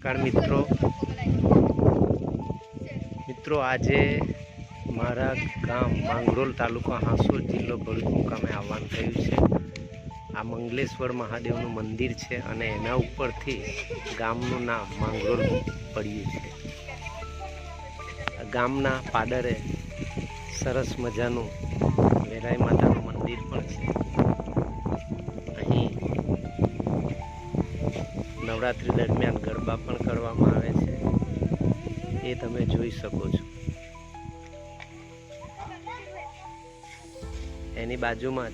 નમસ્કાર મિત્રો. મિત્રો, આજે મારા ગામ માંગરોલ તાલુકા હાંસોલ જિલ્લો ભરૂચ મુકામે આવવાનું થયું છે. આ મંગલેશ્વર મહાદેવનું મંદિર છે અને એના ઉપરથી ગામનું નામ માંગરોલ પડ્યું છે. ગામના પાદરે સરસ મજાનું વેરાઈ માતાનું નવરાત્રિ દરમિયાન ગરબા પણ કરવામાં આવે છે. એ તમે જોઈ શકો છો. એની બાજુમાં જ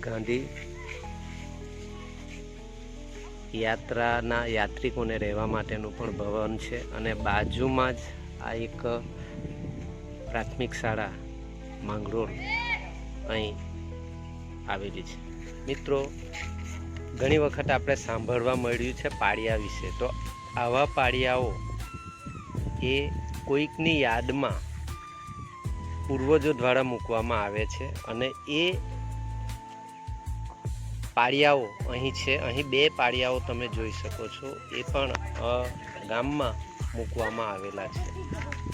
ગાંધી યાત્રાના યાત્રિકોને રહેવા માટેનું પણ ભવન છે અને બાજુમાં જ આ એક પ્રાથમિક શાળા માંગરોળ અહીં આવેલી છે. મિત્રો, ઘણી વખત આપણે સાંભળવા મળ્યું છે પાળિયા વિશે. તો આવા પાળિયાઓ એ કોઈકની યાદમાં પૂર્વજો દ્વારા મૂકવામાં આવે છે અને એ પાળિયાઓ અહીં છે. અહીં બે પાળિયાઓ તમે જોઈ શકો છો. એ પણ ગામમાં મૂકવામાં આવેલા છે.